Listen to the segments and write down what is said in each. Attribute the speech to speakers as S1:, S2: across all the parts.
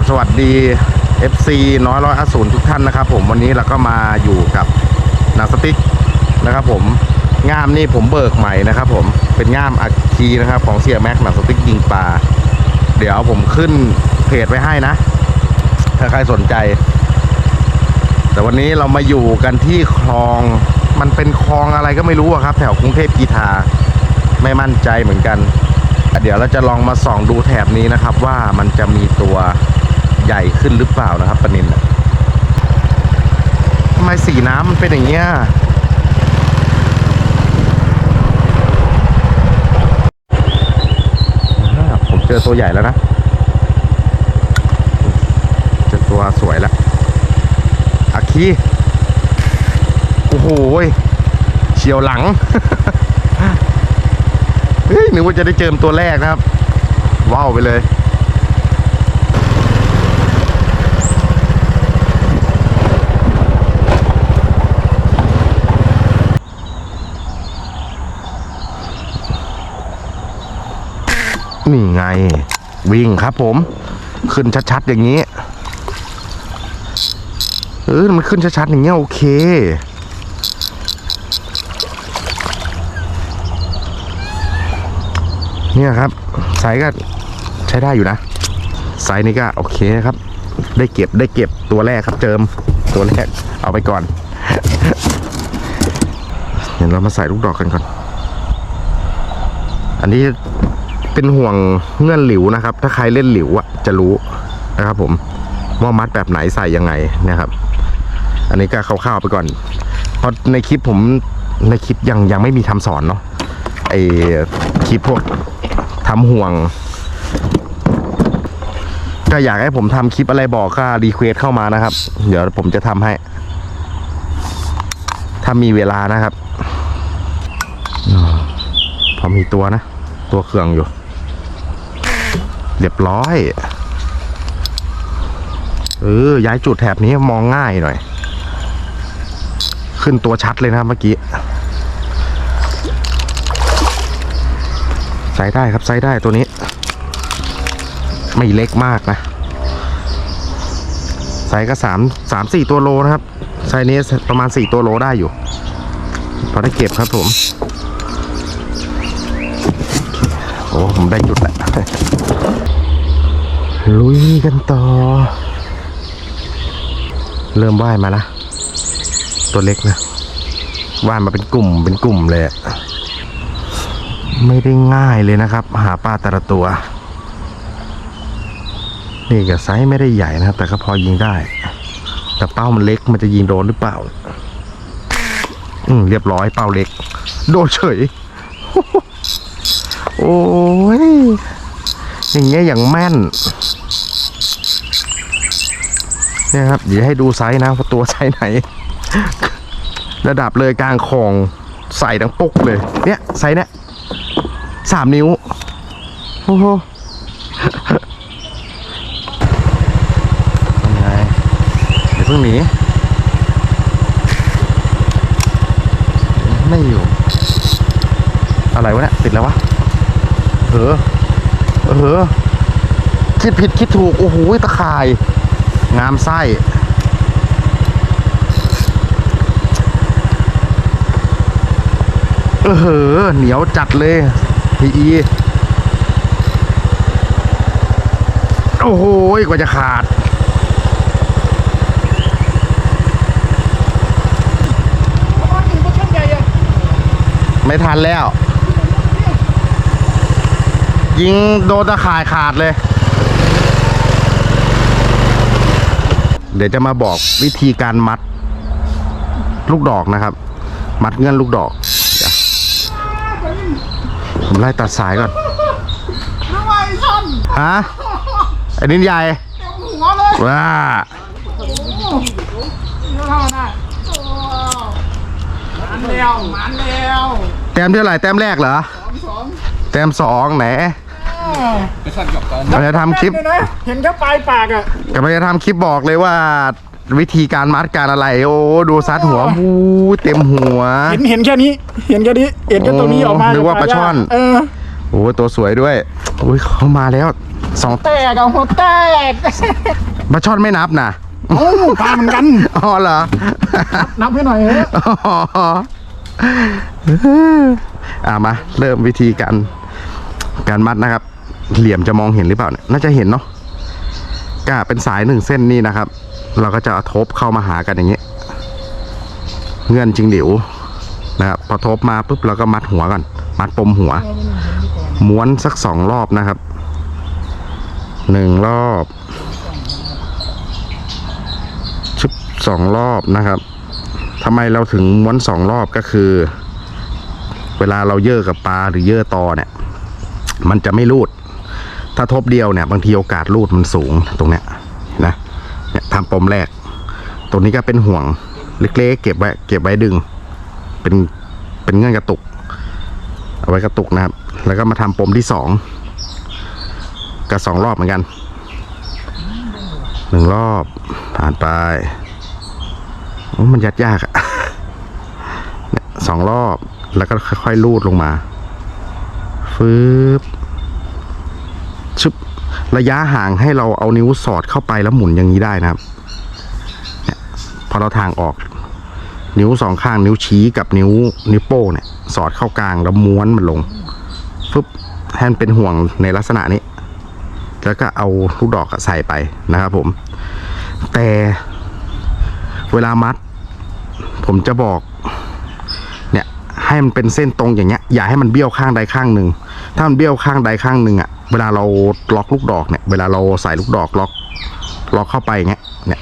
S1: บสวัสดี FC น้อยร้อยอสูรทุกท่านนะครับ ผมวันนี้เราก็มาอยู่กับหนังสติ๊กนะครับ ผมง่ามนี่ผมเบิกใหม่นะครับ ผมเป็นง่ามอัคคีนะครับของเสียแม็กหนังสติ๊กยิงปลาเดี๋ยวผมขึ้นเพจไว้ให้นะ ถ้าใครสนใจ แต่วันนี้เรามาอยู่กันที่คลองมันเป็นคลองอะไรก็ไม่รู้ครับ แถวกรุงเทพกีทาไม่มั่นใจเหมือนกัน เดี๋ยวเราจะลองมาส่องดูแถบนี้นะครับ ว่ามันจะมีตัว ใหญ่ขึ้นหรือเปล่านะครับปลานินทำไมสีน้ำมันเป็นอย่างเงี้ยผมเจอตัวใหญ่แล้วนะเจอตัวสวยแล้วอาคีโอ้โหเฉียวหลังเฮ้ยนึกว่าจะได้เจิมตัวแรกนะครับ ว้าวไปเลย นี่ไง วิ่งครับผม ขึ้นชัดๆอย่างนี้ เออมันขึ้นชัดๆอย่างเงี้ยโอเค เนี่ยครับไซส์ก็ใช้ได้อยู่นะไซส์นี้ก็โอเคครับ ได้เก็บได้เก็บตัวแรกครับเจิมตัวแรกเอาไปก่อนเดี๋ยวเรามาใส่ลูกดอกกันก่อน อันนี้ เป็นห่วงเงื่อนหลิวนะครับ ถ้าใครเล่นหลิวอะจะรู้นะครับ ผมว่ามัดแบบไหนใส่ยังไงนะครับ อันนี้ก็คร่าวๆไปก่อน เพราะในคลิปผมในคลิปยังยังไม่มีทำสอนเนาะไอคลิปพวกทำห่วงก็อยากให้ผมทำคลิปอะไรบอกก็รีเควสเข้ามานะครับ เดี๋ยวผมจะทำให้ ถ้ามีเวลานะครับอมพอมีตัวนะ ตัวเครื่องอยู่ เรียบร้อย เออ ย้ายจุดแถบนี้มองง่ายหน่อย ขึ้นตัวชัดเลยนะเมื่อกี้ ใส่ได้ครับ ใส่ได้ตัวนี้ ไม่เล็กมากนะไซส์ก็สามสามสี่ตัวโลนะครับ ไซส์นี้ประมาณสี่ตัวโลได้อยู่ พอได้เก็บครับผมโอ้ ผมได้จุดแล้ว ลุยกันต่อ เริ่มว่ายมาละตัวเล็กนะว่ายมาเป็นกลุ่มเป็นกลุ่มเลยไม่ได้ง่ายเลยนะครับ หาปลาแต่ละตัว นี่กับไซส์ไม่ได้ใหญ่นะครับ แต่ก็พอยิงได้ แต่เป้ามันเล็กมันจะยิงโดนหรือเปล่า อืมเรียบร้อยเป้าเล็ก โดนเฉย โอ้ยอย่างเงี้ยอย่างแม่น เนี่ยครับเดี๋ยวให้ดูไซส์นะว่าตัวไซส์ไหน ระดับเลยกลางคองใส่ดังปุ๊กเลย เนี่ยไซส์เนี่ยสามนิ้ว โอ้โหยังไงเดี๋ยวเพิ่งหนีไม่อยู่ อะไรวะเนี่ยติดแล้ววะเออเออคิดผิดคิดถูก โอ้โหตะข่าย งามไส้เออเหอเหนียวจัดเลยพีอีโอ้โหกว่าจะขาด ไม่ทันแล้ว ยิงโดนตะข่ายขาดเลย เดี๋ยวจะมาบอกวิธีการมัดลูกดอกนะครับ มัดเงื่อนลูกดอกเดี๋ยวผมไล่ตัดสายก่อน
S2: ทำไมท
S1: ฮะไอ้นินใหญ่ำ
S2: เต็มหัวเลย
S1: ว้า
S2: นี่เท่านั้นมันแล้วมันแล้ว
S1: แต้มเท่าไหร่แต้มแรกเหรอ
S2: สองสอง
S1: แต้มสองไหน
S3: ไปสั่น กับตอน
S1: เราจะทำคลิป
S2: เห็นไหมเห็นแค่ปลายปากอะ
S1: กำลังจะทำคลิปบอกเลยว่า วิธีการมัดการอะไร โอ้ดูซัดหัววูเต็มหัว
S2: เห็นเห็นแค่นี้ เห็นแค่นี้ เห็นแค่ตรงนี้ออกมา
S1: นึกว่าปลาช่อน
S2: เออ
S1: โอ้ตัวสวยด้วยโอ้ยเขามาแล้วสอง
S2: แตกเอาหัวแตก
S1: ปลาช่อนไม่นับนะ
S2: โอ้ปลาเหมือนกัน
S1: อ๋อเหรอ
S2: นับให้หน่อยเถอะ
S1: อ๋ออ่ามา เริ่มวิธีการการมัดนะครับ เหลี่ยมจะมองเห็นหรือเปล่าเนี่ยน่าจะเห็นเนาะก็เป็นสายหนึ่งเส้นนี่นะครับ เราก็จะทบเข้ามาหากันอย่างเงี้ยเงื่อนจริงหลิวนะครับพอทบมาปุ๊บเราก็มัดหัวก่อน มัดปมหัว ม้วนสักสองรอบนะครับ หนึ่งรอบชุบสองรอบนะครับทำไมเราถึงม้วนสองรอบก็คือ เวลาเราเยื่อกับปลาหรือเยื่อตอเนี่ย มันจะไม่รูด ถ้าทบเดียวเนี่ยบางทีโอกาสรูดมันสูงตรงเนี้ยนะเนี่ยทำปมแรก ตรงนี้ก็เป็นห่วงเล็กๆ เก็บไว้เก็บไว้ดึง เป็นเป็นเงื่อนกระตุก เอาไว้กระตุกนะครับ แล้วก็มาทำปมที่สองก็สองรอบเหมือนกันหนึ่งรอบผ่านไปโอ้มันยัดยากอะเนี่ยสองรอบแล้วก็ค่อยๆลูดลงมาฟืบ ชึบระยะห่างให้เราเอานิ้วสอดเข้าไปแล้วหมุนอย่างนี้ได้นะครับเนี่ยพอเราทางออก นิ้วสองข้างนิ้วชี้กับนิ้วนิ้วโป้งเนี่ย สอดเข้ากลางแล้วม้วนมันลงฟึบให้มันเป็นห่วงในลักษณะนี้ แล้วก็เอาลูกดอกใส่ไปนะครับผม แต่เวลามัด ผมจะบอก เนี่ยให้มันเป็นเส้นตรงอย่างเงี้ย อย่าให้มันเบี้ยวข้างใดข้างหนึ่ง ถ้ามันเบี้ยวข้างใดข้างหนึ่งอะเวลาเราล็อกลูกดอกเนี่ย เวลาเราใส่ลูกดอกล็อกล็อกเข้าไปงเงี้ย เนี่ย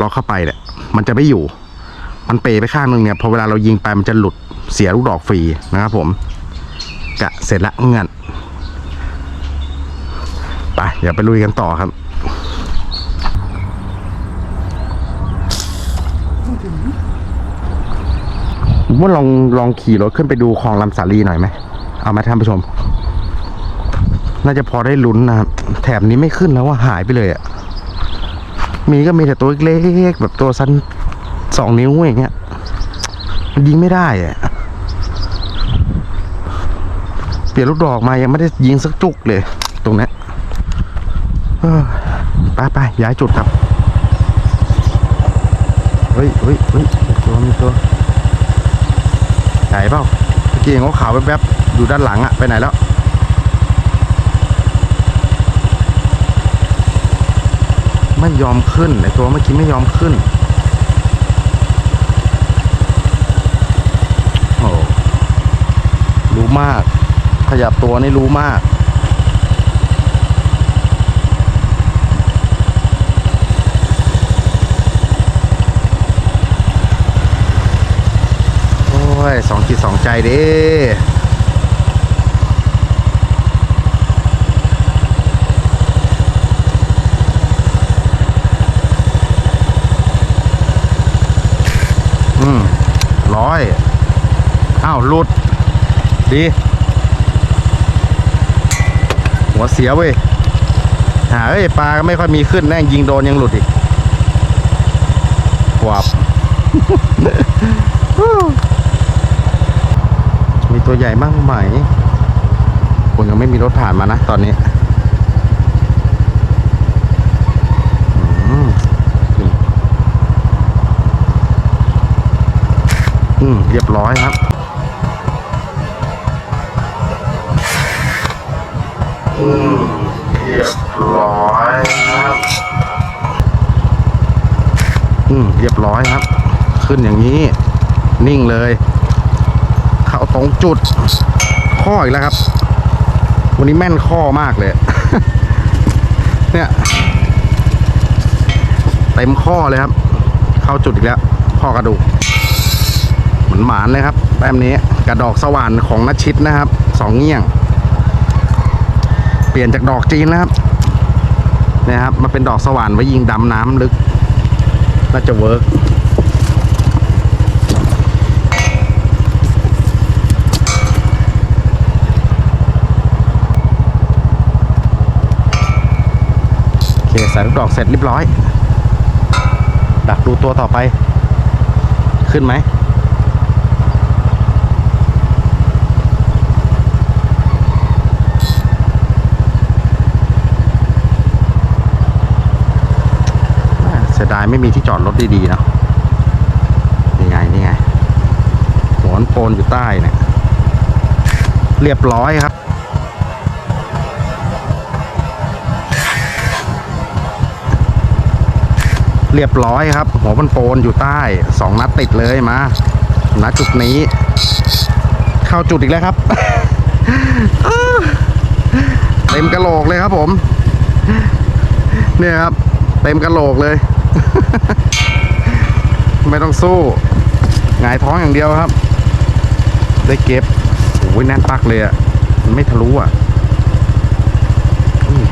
S1: ล็อกเข้าไปเนี่ย มันจะไม่อยู่ มันเปไปข้างหนึ่งเนี่ย พอเวลาเรายิงไปมันจะหลุดเสียลูกดอกฟรีนะครับผม กะเสร็จละเงื่อนไปเดี๋ยวไปลุยกันต่อครับผมว่าลองลองขี่รถขึ้นไปดูคลองลำสาลีหน่อยไหม เอาไหมท่านผู้ชม น่าจะพอได้ลุ้นนะครับ แถบนี้ไม่ขึ้นแล้วว่าหายไปเลยอะ่ะ มีก็มีแต่ตัวเล็กๆแบบตัวสั้นสองนิ้วอย่างเงี้ยยิงไม่ได้อะเปลี่ยนลูกดอกมายังไม่ได้ยิงสักจุกเลย ตรงนี้ไปไปย้ายจุดครับ เฮ้ยเฮ้ยเฮ้ยมีตัวมีตัวไหนเปล่าเมื่อกี้เห็นเขาขาวแวบๆอยู่ด้านหลังอะไปไหนแล้ว ไม่ยอมขึ้นไอตัวเมื่อกี้ไม่ยอมขึ้นโอ้รู้มาก ขยับตัวนี่รู้มากโอ้ยสองจิตสองใจเดิ อืมร้อยอ้าวหลุด ดี หัวเสียเว้ย หาเอ้ยปลาก็ไม่ค่อยมีขึ้นแน่ยิงโดนยังหลุดอีกวบมีตัวใหญ่มากไหมผมยังไม่มีรถผ่านมานะตอนนี้ อืมเรียบร้อยครับ อืมเรียบร้อยครับ อืมเรียบร้อยครับ ขึ้นอย่างนี้ นิ่งเลย เข้าตรงจุด ข้ออีกแล้วครับ วันนี้แม่นข้อมากเลย เนี่ยเต็มข้อเลยครับ เข้าจุดอีกแล้ว ข้อกระดูก นหมานเลยครับ แต้มนี้กระดอกสว่านของนัชชิดนะครับสองเงี้ยง เปลี่ยนจากดอกจีนนะครับนี่ยครับมาเป็นดอกสว่านไว้ยิงดำน้ำลึก น่าจะเวิร์กโอเคใส่ลูกดอกเสร็จเรียบร้อย ดักดูตัวต่อไป ขึ้นไหม สียดายไม่มีที่จอดรถดีๆเนาะนี่ไงนี่ไงหัวนโปนอยู่ใต้เนี่ย เรียบร้อยครับเรียบร้อยครับ หัวมันโปนอยู่ใต้สองนัดติดเลยมาณจุดนี้ เข้าจุดอีกแล้วครับเต็มกระโหลกเลยครับผม เนี่ยครับ เต็มกระโหลกเลย ไม่ต้องสู้หงายท้องอย่างเดียวครับ ได้เก็บโอ้ยแน่นปักเลยอะ่ะมันไม่ทะลุอะ่ะ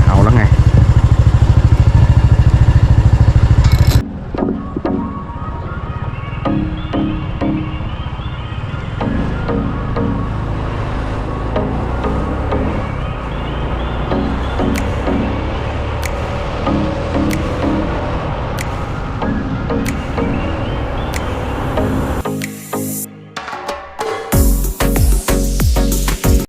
S1: เอาแล้วไง